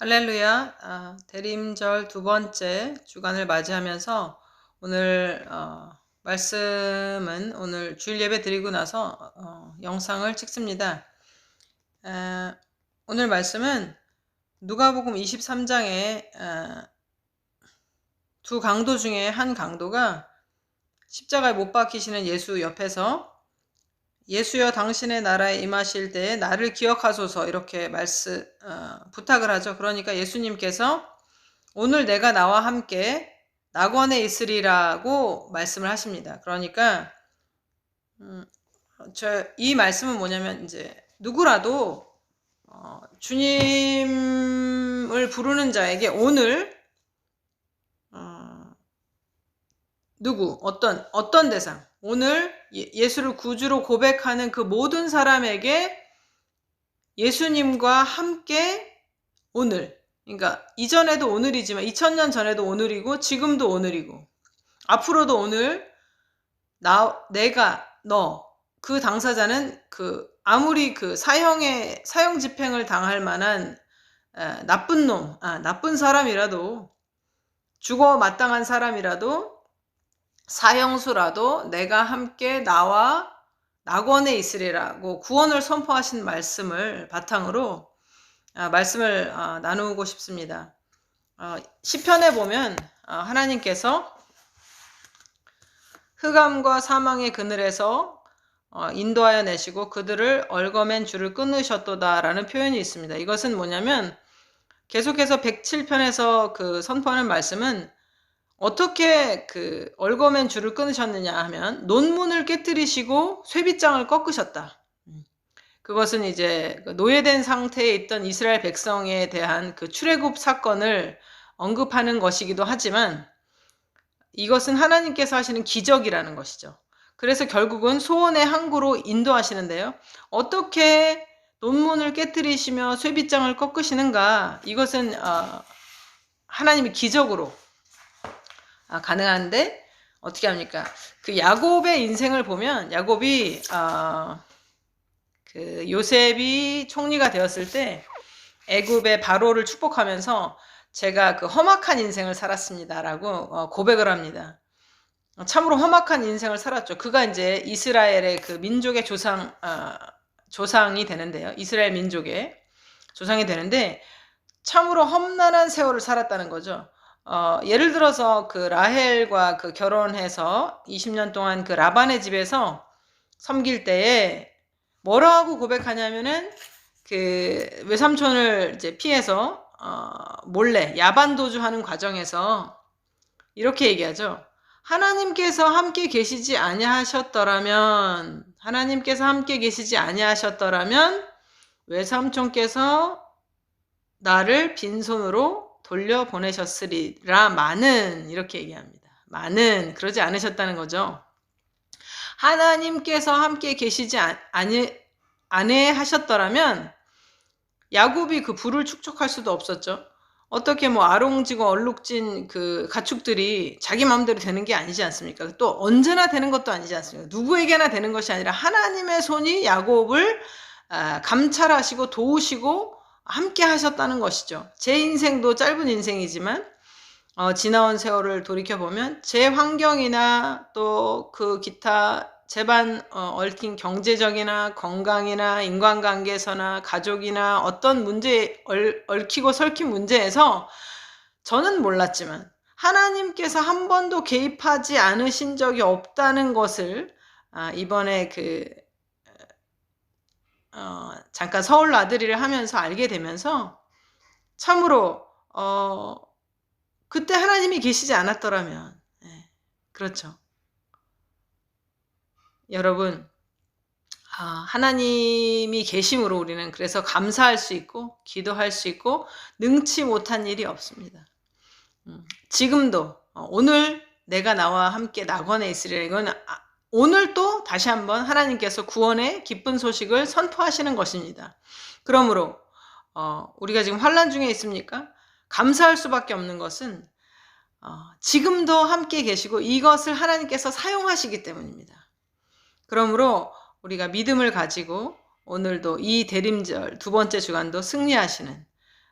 할렐루야. 아, 대림절 두 번째 주간을 맞이하면서 오늘 어, 말씀은 오늘 주일 예배 드리고 나서 어, 영상을 찍습니다. 에, 오늘 말씀은 누가복음 23장에 두 강도 중에 한 강도가 십자가에 못 박히시는 예수 옆에서 예수여 당신의 나라에 임하실 때에 나를 기억하소서 이렇게 말씀 어, 부탁을 하죠. 그러니까 예수님께서 오늘 내가 나와 함께 낙원에 있으리라고 말씀을 하십니다. 그러니까 음, 저 이 말씀은 뭐냐면 이제 누구라도 어, 주님을 부르는 자에게 오늘 어, 누구 어떤 어떤 대상 오늘 예, 예수를 구주로 고백하는 그 모든 사람에게 예수님과 함께 오늘, 그러니까 이전에도 오늘이지만 2000년 전에도 오늘이고 지금도 오늘이고 앞으로도 오늘 나 내가 너 그 당사자는 그 아무리 그 사형의 사형 집행을 당할 만한 에, 나쁜 놈, 아, 나쁜 사람이라도 죽어 마땅한 사람이라도 사형수라도 내가 함께 나와 낙원에 있으리라고 구원을 선포하신 말씀을 바탕으로 아, 말씀을 아, 나누고 싶습니다. 아, 시편에 보면 하나님께서 흑암과 사망의 그늘에서 어, 인도하여 내시고 그들을 얼거맨 줄을 끊으셨도다라는 표현이 있습니다. 이것은 뭐냐면 계속해서 107편에서 그 선포하는 말씀은 어떻게 그 얼거맨 줄을 끊으셨느냐 하면 논문을 깨뜨리시고 쇠빗장을 꺾으셨다. 음. 그것은 이제 그 노예된 상태에 있던 이스라엘 백성에 대한 그 출애굽 사건을 언급하는 것이기도 하지만 이것은 하나님께서 하시는 기적이라는 것이죠. 그래서 결국은 소원의 항구로 인도하시는데요. 어떻게 논문을 깨뜨리시며 쇠빗장을 꺾으시는가? 이것은 어, 하나님의 기적으로 아, 가능한데 어떻게 합니까? 그 야곱의 인생을 보면 야곱이 어, 그 요셉이 총리가 되었을 때 애굽의 바로를 축복하면서 제가 그 험악한 인생을 살았습니다라고 어, 고백을 합니다. 참으로 험악한 인생을 살았죠. 그가 이제 이스라엘의 그 민족의 조상 어, 조상이 되는데요. 이스라엘 민족의 조상이 되는데 참으로 험난한 세월을 살았다는 거죠. 어, 예를 들어서 그 라헬과 그 결혼해서 20년 동안 그 라반의 집에서 섬길 때에 뭐라고 고백하냐면은 그 외삼촌을 이제 피해서 어, 몰래 야반 도주하는 과정에서 이렇게 얘기하죠. 하나님께서 함께 계시지 아니하셨더라면 하나님께서 함께 계시지 아니하셨더라면 외삼촌께서 나를 빈손으로 돌려보내셨으리라 많은 이렇게 얘기합니다. 많은 그러지 않으셨다는 거죠. 하나님께서 함께 계시지 아니 아니 하셨더라면 야곱이 그 불을 축적할 수도 없었죠. 어떻게 뭐 아롱지고 얼룩진 그 가축들이 자기 마음대로 되는 게 아니지 않습니까? 또 언제나 되는 것도 아니지 않습니까? 누구에게나 되는 것이 아니라 하나님의 손이 야곱을 아, 감찰하시고 도우시고 함께 하셨다는 것이죠. 제 인생도 짧은 인생이지만 어, 지나온 세월을 돌이켜보면 제 환경이나 또 그 기타 제반 어, 얽힌 경제적이나 건강이나 인간관계에서나 가족이나 어떤 문제 얽, 얽히고 설킨 문제에서 저는 몰랐지만 하나님께서 한 번도 개입하지 않으신 적이 없다는 것을 아, 이번에 그 어, 잠깐 서울 나들이를 하면서 알게 되면서 참으로 어, 그때 하나님이 계시지 않았더라면 네, 그렇죠. 여러분 아, 하나님이 계심으로 우리는 그래서 감사할 수 있고 기도할 수 있고 능치 못한 일이 없습니다. 음, 지금도 어, 오늘 내가 나와 함께 낙원에 있으리라 이건 아, 오늘 또 다시 한번 하나님께서 구원의 기쁜 소식을 선포하시는 것입니다. 그러므로 어, 우리가 지금 환란 중에 있습니까? 감사할 수밖에 없는 것은 어, 지금도 함께 계시고 이것을 하나님께서 사용하시기 때문입니다. 그러므로 우리가 믿음을 가지고 오늘도 이 대림절 두 번째 주간도 승리하시는